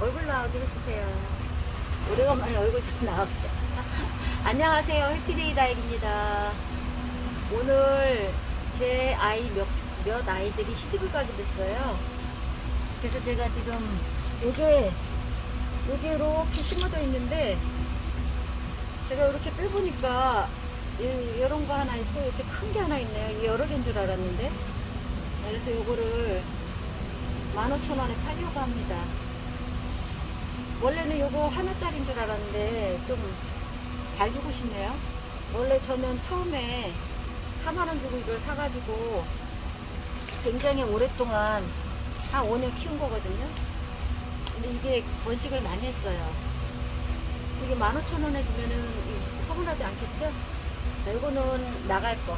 얼굴 나오게 해주세요. 오래간만에 얼굴 좀 나오게. 안녕하세요. 해피데이 다일입니다. 오늘 제 아이 몇, 몇 아이들이 시집을 가게 됐어요. 그래서 제가 지금 요게, 요게 이렇게 심어져 있는데, 제가 이렇게 빼보니까, 이, 이런 거 하나 있고, 이렇게 큰 게 하나 있네요. 여러 개인 줄 알았는데. 그래서 요거를 15,000원에 팔려고 합니다. 원래는 요거 하나짜리인 줄 알았는데 좀 잘 주고 싶네요. 원래 저는 처음에 4만원 주고 이걸 사가지고 굉장히 오랫동안 한 5년 키운 거거든요. 근데 이게 번식을 많이 했어요. 이게 15,000원에 주면은 서운하지 않겠죠? 자, 이거는 나갈 거.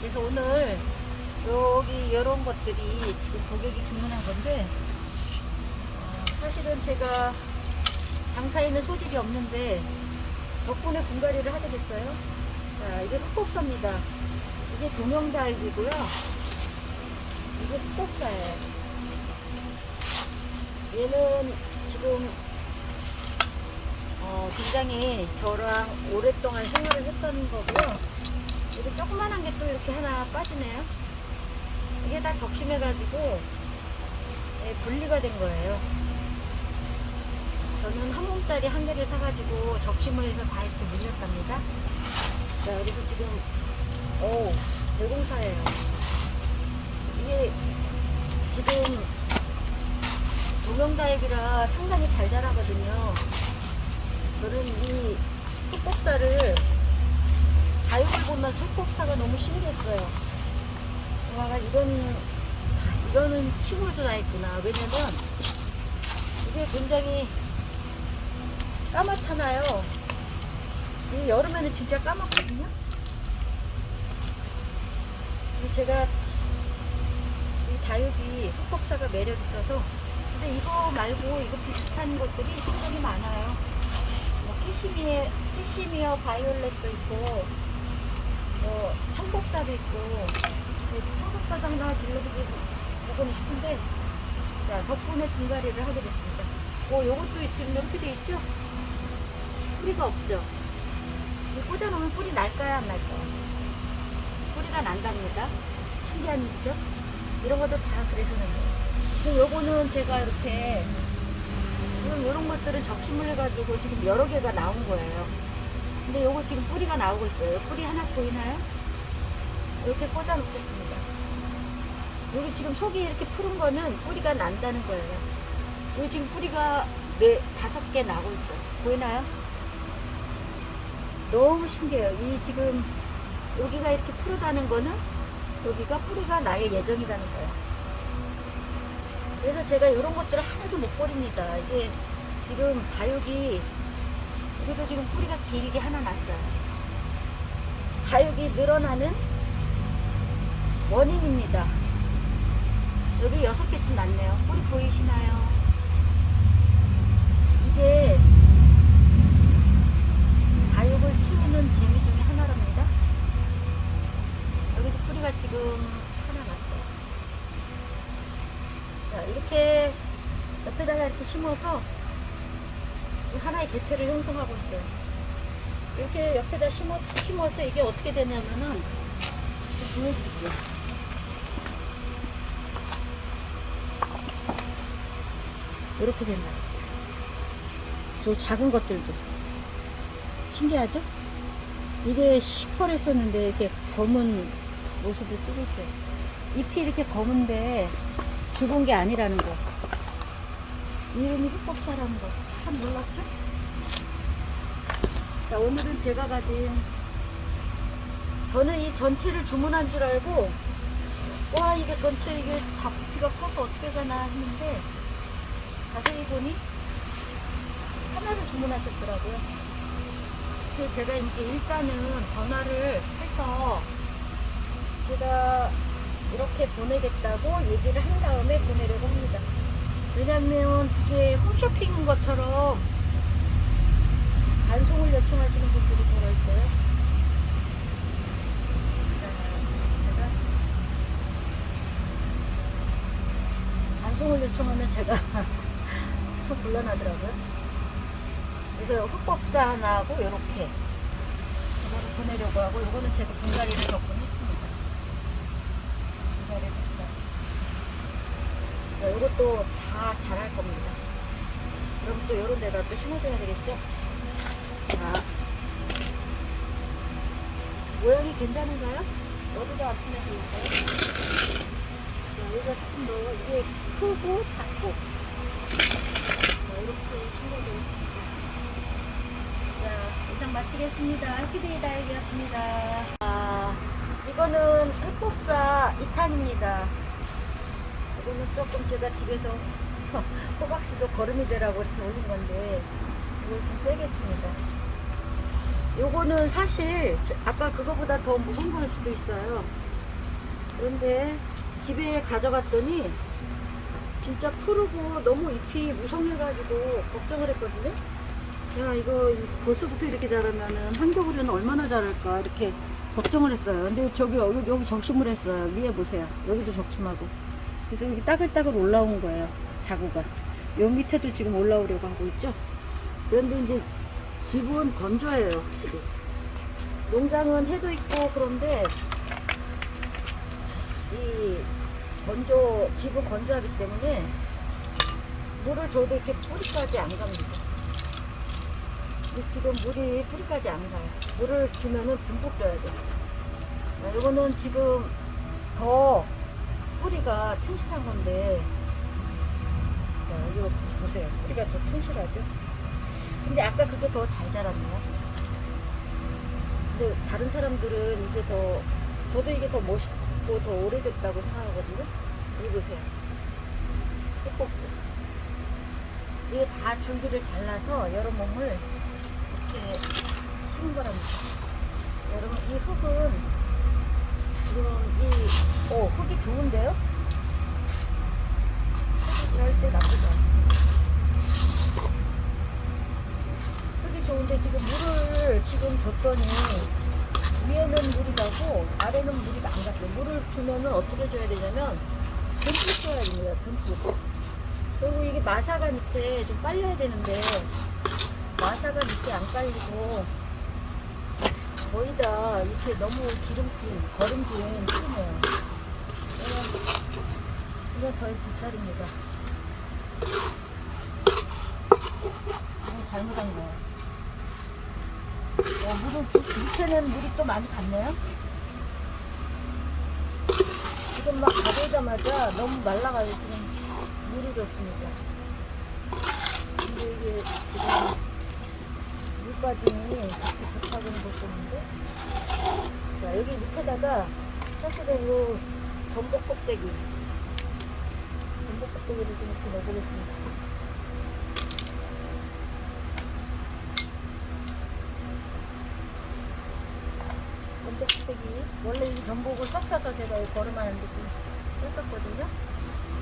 그래서 오늘 여기 이런 것들이 지금 고객이 주문한 건데 어, 사실은 제가 장사에는 소질이 없는데 덕분에 분갈이를 하게 됐어요. 자, 이게 흑복사입니다. 이게 동영다육이고요. 이게 흑복사예요. 얘는 지금 어, 굉장히 저랑 오랫동안 생활을 했던 거고요. 이렇게 조그만한 게 또 이렇게 하나 빠지네요. 이게 다 적심해가지고 예, 분리가 된 거예요. 저는 한 몸짜리 한 개를 사가지고 적심을 해서 다 이렇게 물렸답니다. 자, 그래서 지금, 오, 대공사예요. 이게 지금 동영다육이라 상당히 잘 자라거든요. 저는 이 속복사를 다육을 보면 속복사가 너무 신기했어요. 와, 이건, 이거는 식물도 다 있구나. 왜냐면 이게 굉장히 까맣잖아요. 이 여름에는 진짜 까맣거든요. 제가 이 다육이 흑복사가 매력 있어서 근데 이거 말고 이거 비슷한 것들이 굉장히 많아요. 뭐 캐시미어, 캐시미어 바이올렛도 있고 뭐 청복사도 있고 네, 청복사도 하나 길러보고 싶은데 자 덕분에 분갈이를 하게 됐습니다. 오 요것도 지금 이렇게 돼 있죠? 뿌리가 없죠? 이 꽂아놓으면 뿌리 날까요 안 날까요? 뿌리가 난답니다. 신기한 일이죠? 이런 것도 다 그래서 근데 요거는 제가 이렇게 지금 이런 것들은 적심을 해가지고 지금 여러 개가 나온 거예요. 근데 요거 지금 뿌리가 나오고 있어요. 뿌리 하나 보이나요? 이렇게 꽂아 놓겠습니다. 여기 지금 속이 이렇게 푸른 거는 뿌리가 난다는 거예요. 여기 지금 뿌리가 네, 다섯 개 나고 있어요. 보이나요? 너무 신기해요. 이 지금 여기가 이렇게 푸르다는 거는 여기가 뿌리가 나의 예정이라는 거예요. 그래서 제가 이런 것들을 하나도 못 버립니다. 이게 지금 다육이 여기도 지금 뿌리가 길게 하나 났어요. 다육이 늘어나는 원인입니다. 여기 여섯 개쯤 났네요. 뿌리 보이시나요? 이게 다육을 키우는 재미 중에 하나랍니다. 여기도 뿌리가 지금 하나 났어요. 자, 이렇게 옆에다가 이렇게 심어서 하나의 개체를 형성하고 있어요. 이렇게 옆에다 심어, 심어서 이게 어떻게 되냐면은, 보여드릴게요. 이렇게 된다. 저 작은 것들도. 신기하죠? 이게 시퍼랬었는데 이렇게 검은 모습을 띄고 있어요. 잎이 이렇게 검은데 죽은 게 아니라는 거. 이름이 흑복사라는 거. 참 놀랍죠? 자, 오늘은 제가 가진 저는 이 전체를 주문한 줄 알고 와 이거 전체 이게 다 부피가 커서 어떻게 가나 했는데 자세히 보니 하나를 주문하셨더라고요. 그래서 제가 이제 일단은 전화를 해서 제가 이렇게 보내겠다고 얘기를 한 다음에 보내려고 합니다. 왜냐면 그게 홈쇼핑인 것처럼 반송을 요청하시는 분들이 들어 있어요. 제가 반송을 요청하면 제가 엄청 곤란하더라고요. 그래서 흑법사 하나하고 이렇게 이거를 보내려고 하고 이거는 제가 분갈이를 몇번 했습니다. 분갈이 했어요. 자, 이것도 다 자랄 겁니다. 그럼 또 이런 데다 또 심어줘야 되겠죠? 자, 모양이 괜찮은가요? 아프면 좋을까요? 자, 여기가 조금 더 이게 크고 작고 자, 이렇게 심어져 있습니다. 자, 이상 마치겠습니다. 해피데이 다육이었습니다. 아, 이거는 흑복사 2탄입니다. 이거는 조금 제가 집에서 호박씨도 거름이 되라고 이렇게 올린 건데 이걸 좀 빼겠습니다. 요거는 사실 저- 아까 그거보다 더 무거운 걸 수도 있어요. 그런데 집에 가져갔더니 진짜 푸르고 너무 잎이 무성해가지고 걱정을 했거든요. 야 이거 벌써부터 이렇게 자라면은 한겨울에는 얼마나 자랄까 이렇게 걱정을 했어요. 근데 저기 여기, 여기 적심을 했어요. 위에 보세요. 여기도 적심하고. 그래서 여기 따글따글 올라온 거예요. 자구가. 요 밑에도 지금 올라오려고 하고 있죠. 그런데 이제 집은 건조해요, 확실히. 농장은 해도 있고 그런데 이 건조 집은 건조하기 때문에 물을 줘도 이렇게 뿌리까지 안 갑니다. 이 지금 물이 뿌리까지 안 가요. 물을 주면은 듬뿍 줘야 돼. 요 이거는 지금 더 뿌리가 튼실한 건데 자, 이거 보세요. 뿌리가 더 튼실하죠? 근데 아까 그게 더 잘 자랐네요. 근데 다른 사람들은 이게 더, 저도 이게 더 멋있고 더 오래됐다고 생각하거든요. 여기 보세요. 흑복수. 이게 다 줄기를 잘라서 여러 몸을 이렇게 심은 거랍니다. 여러분, 이 흙은, 지금 이, 어, 흙이 좋은데요? 흙이 절대 나쁘지 않습니다. 흙이 좋은데 지금 물을 지금 줬더니 위에는 물이 가고 아래는 물이 안 갔어요. 물을 주면은 어떻게 줘야 되냐면 듬뿍 줘야 됩니다. 듬뿍. 그리고 이게 마사가 밑에 좀 깔려야 되는데 마사가 밑에 안 깔리고 거의 다 이렇게 너무 기름진 거름진 풀이네요. 이건, 저희 부찰입니다. 이건 잘못한 거예요. 어, 물을 주- 밑에는 물이 또 많이 갔네요. 지금 막 가보자마자 너무 말라가지고 지금 물을 줬습니다. 근데 이게 지금 그렇게 좋다고는 못 보는데. 자, 여기 밑에다가 사실은 이 전복 껍데기. 전복 껍데기를 좀 이렇게 넣어보겠습니다. 전복 껍데기. 원래 이 전복을 섞어서 제가 이 걸음하는데 좀 했었거든요.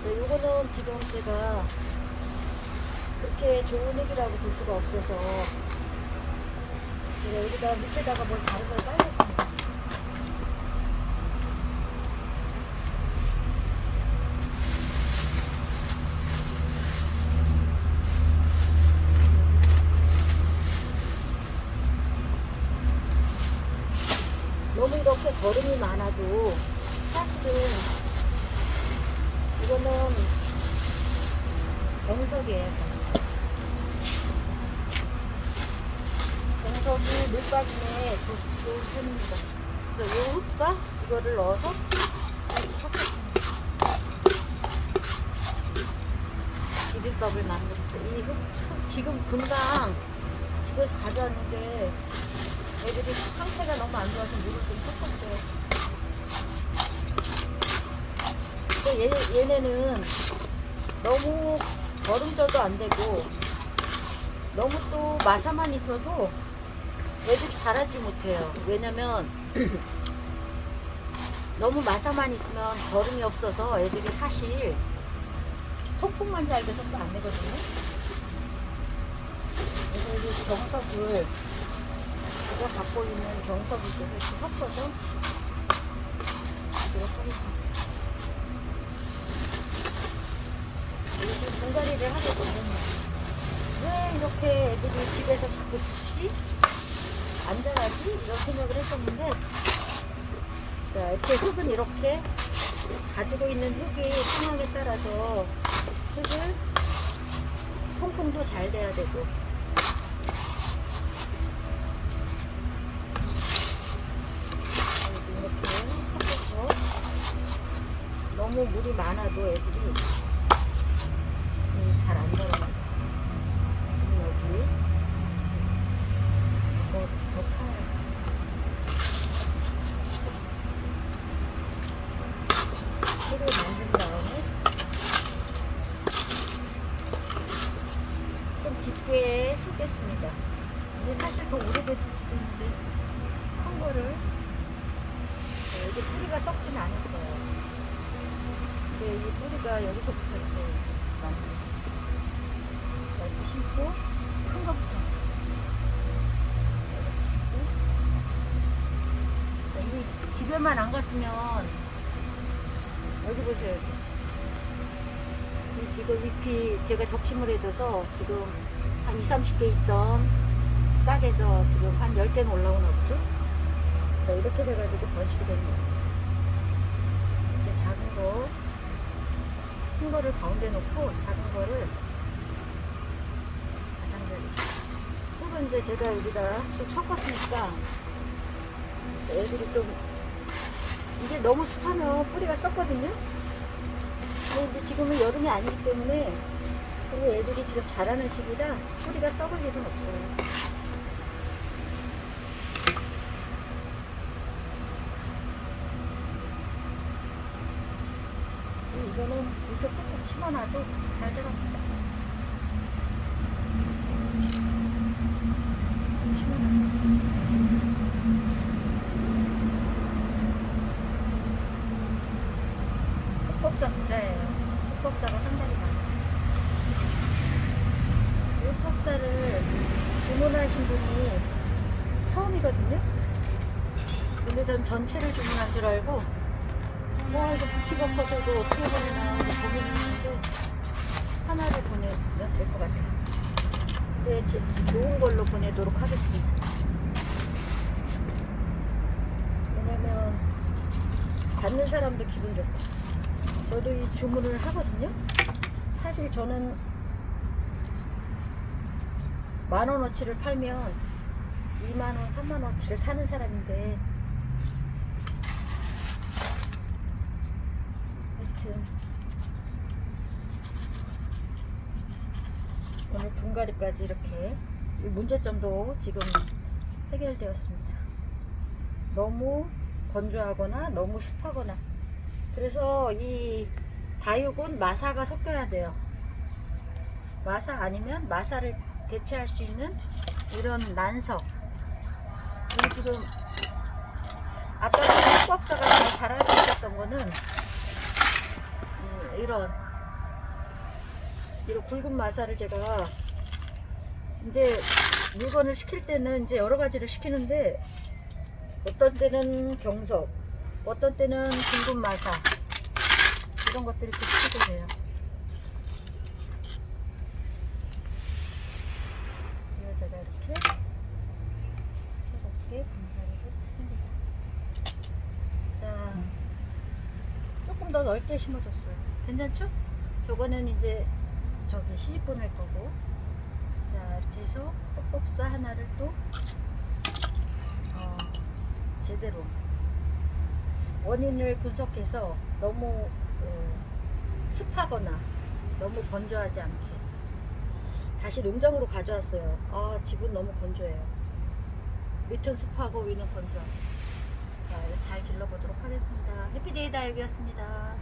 네, 요거는 지금 제가 그렇게 좋은 액이라고 볼 수가 없어서 여기다 밑에다가 뭘걸 깔겠습니다. 너무 이렇게 거름이 많아도 사실은 이거는 정석이에요. 정석이 좋은 편입니다. 그래서 이 흙과 이거를 넣어서. 비빔밥을 만들 때이 지금 금방 집에서 가져왔는데 애들이 상태가 너무 안 좋아서 물을 좀 섞었어요. 얘, 얘네는 너무 거름져도 안 되고 너무 또 마사만 있어도 애들이 자라지 못해요. 왜냐면 너무 마사만 있으면 거름이 없어서 애들이 사실 소풍만 잘 돼서 또안 되거든요. 그래서 이제 정석을 제가 갖고 있는 정석을 좀 이렇게 섞어서 하도록 하겠습니다. 이제 분갈이를 하게 되면 이렇게 애들이 집에서 자꾸 죽지? 안 자라지? 이런 생각을 했었는데 자, 이렇게 흙은 이렇게 가지고 있는 흙이 상황에 따라서 흙을 통풍도 잘 돼야 되고 이렇게 섞어서 너무 물이 많아도 애들이 잘 안 자라요. 지금 여기 더, 더 파요. 풀을 만든 다음에 좀 깊게 쏟겠습니다. 이게 사실 더 오래됐을 수도 있는데 큰 거를 네, 여기 뿌리가 썩진 않았어요. 근데 이 뿌리가 여기서 붙었어요. 이렇게 심고 큰 거부터 이렇게 심고 자, 이 집에만 안 갔으면 여기 보세요 여기 이 지금 잎이 제가 적심을 해줘서 지금 한 2, 30개 있던 싹에서 지금 한 10개는 올라오나 보죠? 자 이렇게 돼가지고 번식이 되는 거예요 이렇게 작은 거 큰 거를 가운데 놓고 작은 거를 가장자리 흙은 이제 제가 여기다 좀 섞었으니까 애들이 좀 이제 너무 습하면 뿌리가 썩거든요? 근데 지금은 여름이 아니기 때문에 그리고 애들이 지금 자라는 시기라 뿌리가 썩을 일은 없어요 이거는 이렇게 꾹꾹 심어놔도 잘 심어놔. 흑법사 부자예요. 흑법사가 상당히 많아요. 이 흑법사를 주문하신 분이 처음이거든요. 근데 전 전체를 주문한 줄 알고 와 이거 부피가 이거 어떻게 보내나 고민했는데 하나를 보내면 될 것 같아요. 근데 제- 좋은 걸로 보내도록 하겠습니다. 왜냐면 받는 사람도 기분 좋고 저도 이 주문을 하거든요. 사실 저는 만 원어치를 팔면 2만 원, 3만 원어치를 사는 사람인데 하여튼 분갈이까지 이렇게 이 문제점도 지금 해결되었습니다. 너무 건조하거나 너무 습하거나 그래서 이 다육은 마사가 섞여야 돼요. 마사 아니면 마사를 대체할 수 있는 이런 난석 이 지금 아까 흑법사가 잘 자랄 수 있었던 거는 음, 이런 이런 굵은 마사를 제가 이제 물건을 시킬 때는 이제 여러 가지를 시키는데 어떤 때는 경석, 어떤 때는 굵은 마사 이런 것들을 이렇게 시키게 돼요. 그래서 제가 이렇게 새롭게 분갈이를 했습니다. 자, 조금 더 넓게 심어줬어요. 괜찮죠? 저거는 이제 저기 시집 보낼 거고. 자, 이렇게 해서 뻑뻑사 하나를 또 어, 제대로 원인을 분석해서 너무 어, 습하거나 너무 건조하지 않게 다시 농장으로 가져왔어요. 아, 집은 너무 건조해요. 밑은 습하고 위는 건조하고. 자, 잘 길러보도록 하겠습니다. 해피데이 다육이었습니다.